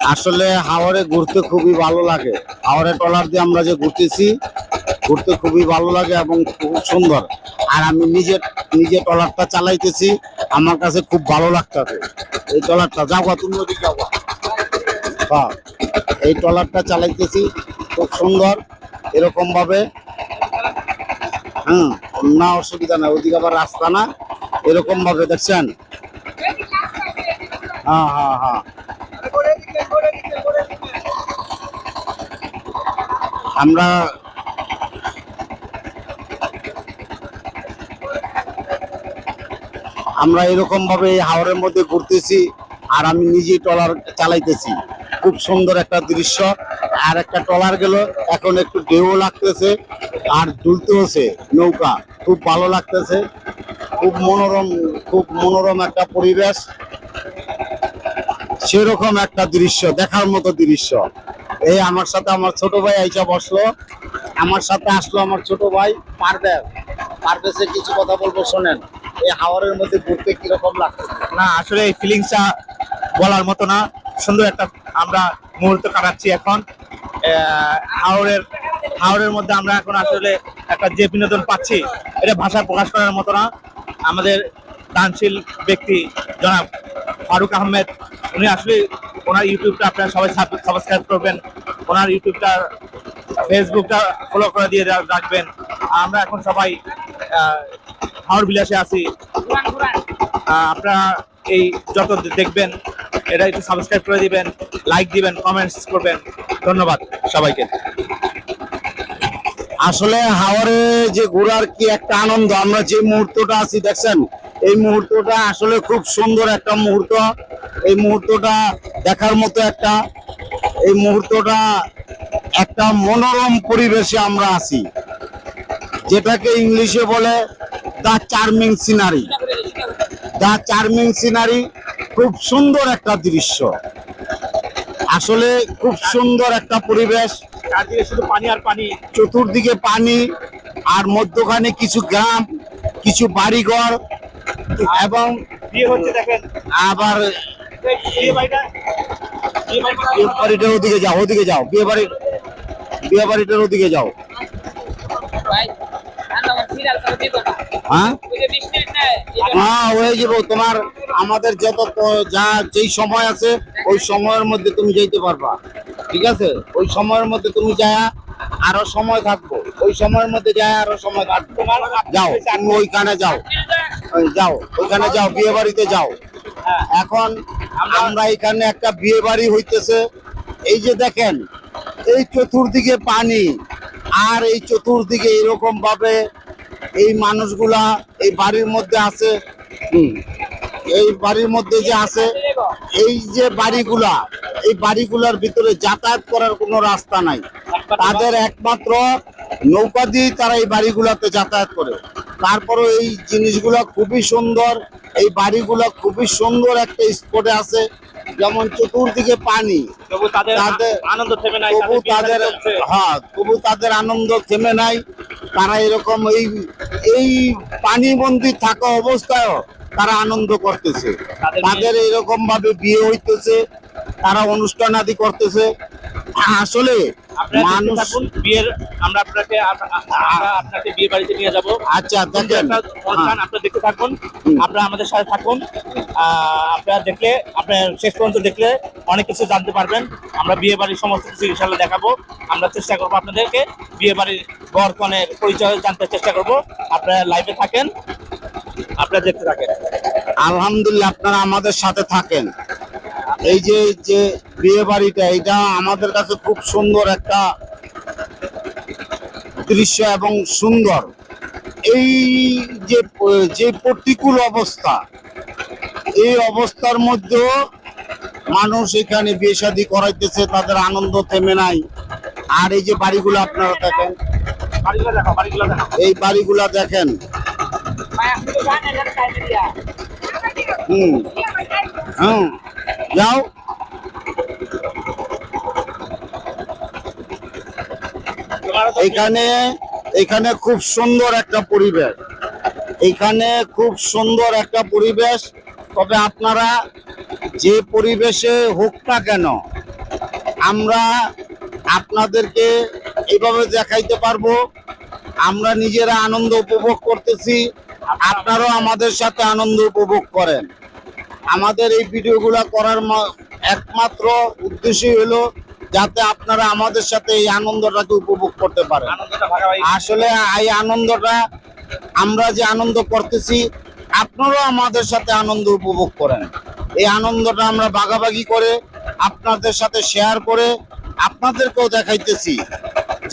আসলে হাওড়ে ঘুরতে খুবই ভালো লাগে। হাওড়ে ট্রলার দিয়ে আমরা যে ঘুরতেছি, ঘুরতে খুবই ভালো লাগে এবং খুব সুন্দর। আর আমি নিজে নিজে ট্রলারটা চালাইতেছি, আমার কাছে খুব ভালো লাগতেছে। এই ট্রলারটা যাব তুমি ওদিকে যাব হ্যাঁ এই ট্রলারটা চালাইতেছি, খুব সুন্দর এরকম ভাবে হুম, না অসুবিধা না ওদিকে আবার রাস্তা না এরকম ভাবে দেখছেন? হ্যাঁ হ্যাঁ হ্যাঁ। আমরা আমরা এরকম ভাবে এই হাওরের মধ্যে ঘুরতেছি আর আমি নিজেই ট্রলার চালাইতেছি। খুব সুন্দর একটা দৃশ্য। আর একটা ট্রলার গেল, এখন একটু ঢেউ লাগতেছে আর দুলতেছে নৌকা। খুব ভালো লাগতেছে। খুব মনোরম খুব মনোরম একটা পরিবেশ। সেরকম একটা দৃশ্য, দেখার মতো দৃশ্য। এই আমার সাথে আমার ছোট ভাই আইসা বসল। আমার সাথে আসলো আমার ছোট ভাই পারভেজ। পারভেজে কিছু কথা বলব, শোনেন। এই হাওয়ারের মধ্যে ঘুরতে কীরকম লাগছে? না, আসলে এই ফিলিংসটা বলার মতো না। সুন্দর একটা আমরা মুহূর্ত কাটাচ্ছি এখন। হাওড়ের হাওড়ের মধ্যে আমরা এখন আসলে একটা যে বিনোদন পাচ্ছি, এটা ভাষা প্রকাশ করার মতো না। আমাদের দানশীল ব্যক্তি জনাব ফারুক আহমেদ, উনি আসলে ওনার ইউটিউবটা আপনারা সবাই সাবস্ক্রাইব করবেন, ওনার ইউটিউবটা, ফেসবুকটা ফলো করে দিয়ে রাখবেন। আমরা এখন সবাই হাওড় বিলাসে আছি। আপনারা এই যত দেখবেন এটা একটু সাবস্ক্রাইব করে দিবেন লাইক দিবেন কমেন্টস করবেন। ধন্যবাদ সবাইকে। আসলে হাওয়ারে যে ঘোরার কি একটা আনন্দ, আমরা যে মুহূর্তটা আছি, দেখছেন, এই মুহূর্তটা আসলে খুব সুন্দর একটা মুহূর্ত। এই মুহূর্তটা দেখার মতো একটা এই মুহূর্তটা একটা মনোরম পরিবেশে আমরা আছি যেটাকে ইংলিশে বলে the charming scenery the charming scenery খুব সুন্দর একটা দৃশ্য। আসলে খুব সুন্দর একটা পরিবেশ। চারদিকে শুধু পানি আর পানি। চতুর্দিকে পানি আর মধ্যখানে কিছু গ্রাম কিছু বাড়িঘর এবং বিয়ে হচ্ছে দেখেন। আবার বিয়ে বাড়িটার ওদিকে যাও ওদিকে যাও। বিয়ে বাড়ি বিয়ে বাড়িটার ওদিকে যাও হ্যাঁ? যে হ্যাঁ হয়ে যাব তোমার আমাদের যত যা যেই সময় আছে ওই সময়ের মধ্যে তুমি যেতে পারবা। ঠিক আছে? ওই সময়ের মধ্যে তুমি যা আরও সময় থাকব। ওই সময়ের মধ্যে যায় আরও সময় থাকব যাও তুমি ওইখানে যাও। যাও ওইখানে যাও বিয়ে বাড়িতে যাও এখন আমরা এখানে একটা বিয়ে বাড়ি হইতেছে। এই যে দেখেন, এই চতুর্দিকে পানি, আর এই চতুর্দিকে এরকম ভাবে এই মানুষগুলা এই বাড়ির মধ্যে আছে। এই বাড়ির মধ্যে যে আছে, এই যে বাড়িগুলা, এই বাড়িগুলার ভিতরে যাতায়াত করার কোনো রাস্তা নাই। তাদের একমাত্র নৌকা দিয়ে তারা এই বাড়িগুলাতে যাতায়াত করে। তারপরে এই জিনিসগুলা খুবই সুন্দর। এই বাড়িগুলো খুবই সুন্দর একটা স্পটে আছে যেমন চতুর্দিকে পানি। তবু তাদের আনন্দ থেমে নাই তবু তাদের হ্যাঁ তবু তাদের আনন্দ থেমে নাই। তারা এরকম এই এই পানি মন্দির থাকা অবস্থায়ও তারা আনন্দ করতেছে। তাদের এরকম ভাবে বিয়ে হইতেছে তারা অনুষ্ঠান আদি করতেছে। আসলে মানুষ বিয়ের আমরা আপনাকে আপনাকে বিয়ে বাড়িতে নিয়ে যাব। আচ্ছা দেখেন অনুষ্ঠান হ্যাঁ, আপনারা দেখতে থাকুন আপনারা আমাদের সাথে থাকুন। আপনারা দেখলে আপনার শেষ পর্যন্ত দেখলে অনেক কিছু জানতে পারবেন। আমরা বিয়ে বাড়ির সমস্ত কিছু ইনশাল্লাহ দেখাবো। আমরা চেষ্টা করব আপনাদেরকে বিয়ে বাড়ির বর কনের পরিচয় জানতে চেষ্টা করব। আপনারা লাইভে থাকেন আপনারা দেখতে থাকেন। আলহামদুলিল্লাহ আপনারা আমাদের সাথে থাকেন। এই যে যে বিয়ে বাড়িটা এটা আমাদের কাছে খুব সুন্দর একটা দৃশ্য এবং সুন্দর। এই যে যে প্রতিকূল অবস্থা এই অবস্থার মধ্যেও মানুষ এখানে বিয়ে শাদী করাইতেছে তাদের আনন্দ থেমে নাই। আর এই যে বাড়িগুলো আপনারা দেখেন এই বাড়িগুলা দেখেন। হুম হুম। যাও। এখানে এখানে খুব সুন্দর একটা পরিবেশ। এখানে খুব সুন্দর একটা পরিবেশ। তবে আপনারা যে পরিবেশে হোক না কেন, আমরা আপনাদেরকে এইভাবে দেখাইতে পারব। আমরা নিজেরা আনন্দ উপভোগ করতেছি। আপনারাও আমাদের সাথে আনন্দ উপভোগ করেন। আমাদের এই ভিডিওগুলো করার একমাত্র উদ্দেশ্যই হলো যাতে আপনারা আমাদের সাথে এই আনন্দটাকে উপভোগ করতে পারেন। আসলে এই আনন্দটা আমরা যে আনন্দ করতেছি আপনারাও আমাদের সাথে আনন্দ উপভোগ করেন। এই আনন্দটা আমরা ভাগাভাগি করে আপনাদের সাথে শেয়ার করে আপনাদেরকেও দেখাইতেছি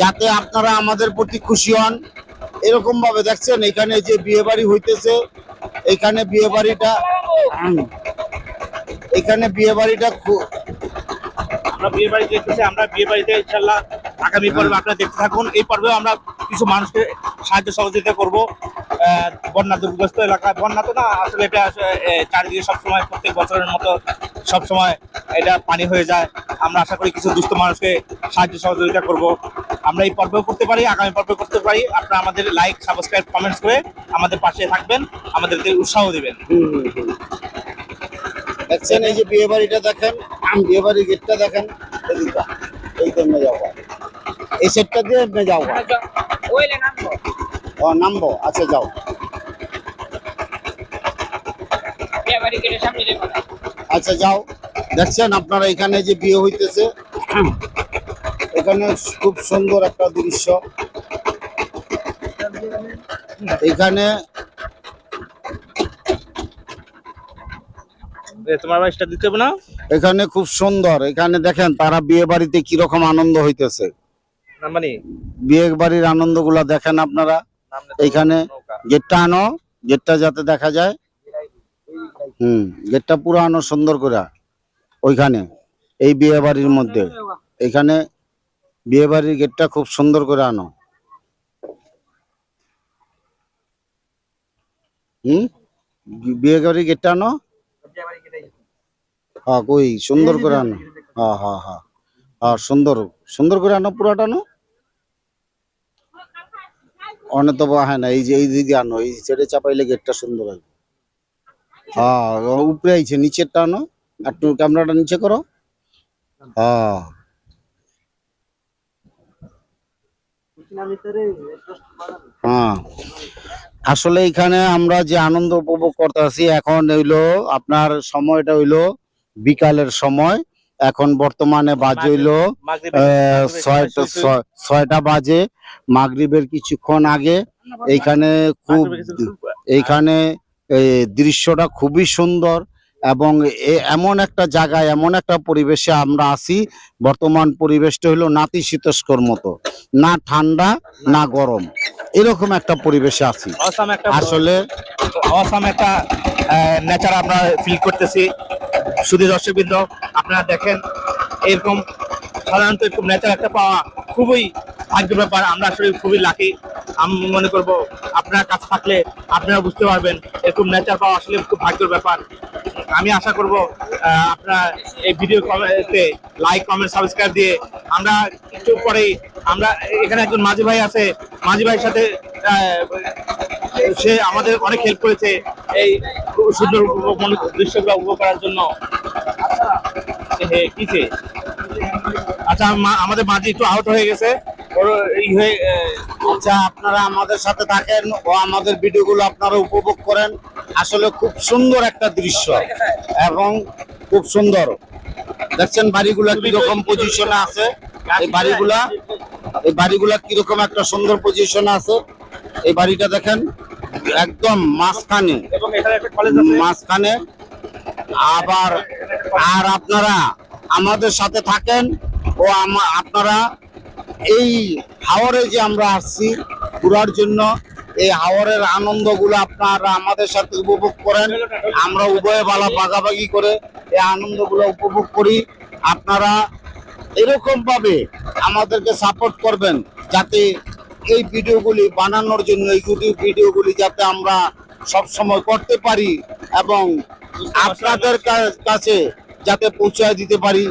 যাতে আপনারা আমাদের প্রতি খুশি হন। এরকমভাবে দেখছেন এখানে যে বিয়ে বাড়ি হইতেছে এখানে বিয়ে বাড়িটা এখানে বিয়ে বাড়িটা খুব আমরা বিয়ে বাড়ি দেখতেছি আমরা বিয়ে বাড়িতে ইনশাল্লাহ আগামী পর্বে আপনারা দেখতে থাকুন। এই পর্বেও আমরা কিছু মানুষকে সাহায্য সহযোগিতা করব। আহ, বন্যা দুর্গস্ত এলাকা বন্যা তো না আসলে এটা চারিদিকে সবসময় প্রত্যেক বছরের মতো সবসময় এটা পানি হয়ে যায়। আমরা আশা করি কিছু দুস্থ মানুষকে সাহায্য সহযোগিতা করব। আমরা এই পর্বেও করতে পারি আগামী পর্বে করতে পারি। আপনারা আমাদের লাইক সাবস্ক্রাইব কমেন্টস করে আমাদের পাশে থাকবেন। আমাদেরকে উৎসাহ দিবেন। দেখছেন, এই যে বিয়ে বাড়িটা দেখেন, বিয়ে বাড়ির গেটটা দেখেন এদিকটা এই তো যাব এই সেটটা দিয়ে যাও ও, নামবো আচ্ছা যাও। আচ্ছা যাও। দেখছেন, আপনারা এখানে যে বিয়ে হইতেছে, এখানে খুব সুন্দর একটা দৃশ্য। এখানে তোমার বাইশটা দিতে হবে না? এখানে খুব সুন্দর। এখানে দেখেন তারা বিয়ে বাড়িতে কীরকম আনন্দ হইতেছে। মানে বিয়ে বাড়ির আনন্দগুলা দেখেন আপনারা। এইখানে গেটটা আনো গেটটা যাতে দেখা যায়। হুম গেটটা পুরো আনো সুন্দর করে। ওইখানে এই বিয়ে বাড়ির মধ্যে। এখানে বিয়ে বাড়ির গেটটা খুব সুন্দর করে আনো। হুম বিয়ে বাড়ির গেটটা আনো। হ্যাঁ কই সুন্দর করে আনো। হ্যাঁ হ্যাঁ হ্যাঁ হ্যাঁ সুন্দর সুন্দর করে আনো পুরাটা আনো। অনেক তো হয় না এই যে এই দিকে আনো এই ছেড়ে চাপাইলে গেটটা সুন্দর হয়। হ্যাঁ উপরে আইছে নিচেরটা আনো। একটু ক্যামেরাটা নিচে করো। হ্যাঁ হ্যাঁ আসলে এখানে আমরা যে আনন্দ উপভোগ করতে করতেছি এখন হইল আপনার সময়টা হইল বিকালের সময়। এখন বর্তমানে বাজে হইল ছয়টা ছয়টা বাজে। মাগরিবের কিছুক্ষণ আগে এইখানে খুব এইখানে এই দৃশ্যটা খুবই সুন্দর এবং এ- এমন একটা জায়গায় এমন একটা পরিবেশে আমরা আছি। বর্তমান পরিবেশটা হলো নাতিশীতোষ্কর মতো। না ঠান্ডা না গরম। এরকম একটা পরিবেশে আছি। আসলে অসাম একটা নেচার আমরা ফিল করতেছি। শুধু দর্শকবৃন্দ আপনারা দেখেন এরকম সাধারণত এরকম নেচার একটা পাওয়া খুবই ভাগ্যের ব্যাপার। আমরা আসলে খুবই লাকি আমি মনে করব আপনার কাছে থাকলে আপনারা বুঝতে পারবেন এরকম নেচার পাওয়া আসলে খুব ভাগ্যের ব্যাপার। আমি আশা করব আপনারা এই ভিডিও কমেন্টে লাইক কমেন্ট সাবস্ক্রাইব দিয়ে আমরা একটু পরেই আমরা এখানে একজন মাঝি ভাই আছে। মাঝি ভাইয়ের সাথে সে আমাদের অনেক হেল্প করেছে এই সুন্দর দৃশ্যগুলো উপভোগ করার জন্য। কিসে আচ্ছা আমাদের মাঝি একটু আহত হয়ে গেছে। এই হয়ে আচ্ছা আপনারা আমাদের সাথে থাকেন, ও আমাদের ভিডিওগুলো আপনারা উপভোগ করেন। আসলে খুব সুন্দর একটা দৃশ্য এবং খুব সুন্দর। দেখছেন বাড়িগুলা কীরকম পজিশনে আছে? এই বাড়িগুলা এই বাড়িগুলা কীরকম একটা সুন্দর পজিশনে আছে? এই বাড়িটা দেখেন, একদম মাঝখানে মাঝখানে। আবার, আর আপনারা আমাদের সাথে থাকেন, ও আপনারা এই হাওরে যে আমরা আসছি, ঘুরার জন্য এই হাওরের আনন্দগুলো আপনারা আমাদের সাথে উপভোগ করেন। আমরা উভয়ে বালা ভাগাভাগি করে এই আনন্দগুলো উপভোগ করি। আপনারা এরকম ভাবে আমাদেরকে সাপোর্ট করবেন যাতে এই ভিডিওগুলি বানানোর জন্য, এই ইউটিউব ভিডিওগুলি যাতে আমরা সব সময় করতে পারি এবং আপনাদের কাছে যাতে পৌঁছায় দিতে পারি।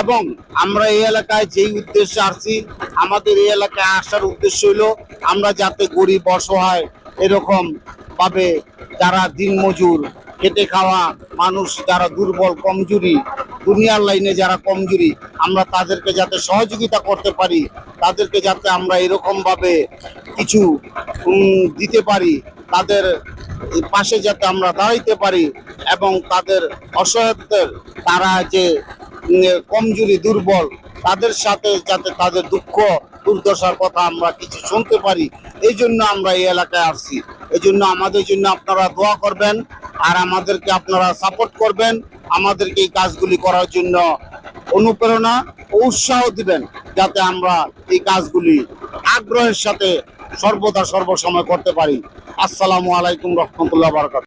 এবং আমরা এই এলাকায় যেই উদ্দেশ্যে আসছি, আমাদের এই এলাকায় আসার উদ্দেশ্য হলো আমরা যাতে গরিব, অসহায় এরকম ভাবে যারা দিনমজুর, খেটে খাওয়া মানুষ যারা দুর্বল, কমজুরি, দুনিয়ার লাইনে যারা কমজুরি, আমরা তাদেরকে যাতে সহযোগিতা করতে পারি, তাদেরকে যাতে আমরা এরকমভাবে কিছু দিতে পারি, তাদের পাশে যাতে আমরা দাঁড়াইতে পারি এবং তাদের অসহায়ত্বের তারা যে কমজোরি, দুর্বল, তাদের সাথে যাতে তাদের দুঃখ, দুর্দশার কথা আমরা কিছু শুনতে পারি, এই জন্য আমরা এই এলাকায় আসছি। এই জন্য আমাদের জন্য আপনারা দোয়া করবেন আর আমাদেরকে আপনারা সাপোর্ট করবেন। আমাদেরকে এই কাজগুলি করার জন্য অনুপ্রেরণা ও উৎসাহ দিবেন, যাতে আমরা এই কাজগুলি আগ্রহের সাথে সর্বদা সর্বসময় করতে পারি। আসসালামু আলাইকুম রহমতুল্লাহ বারকাত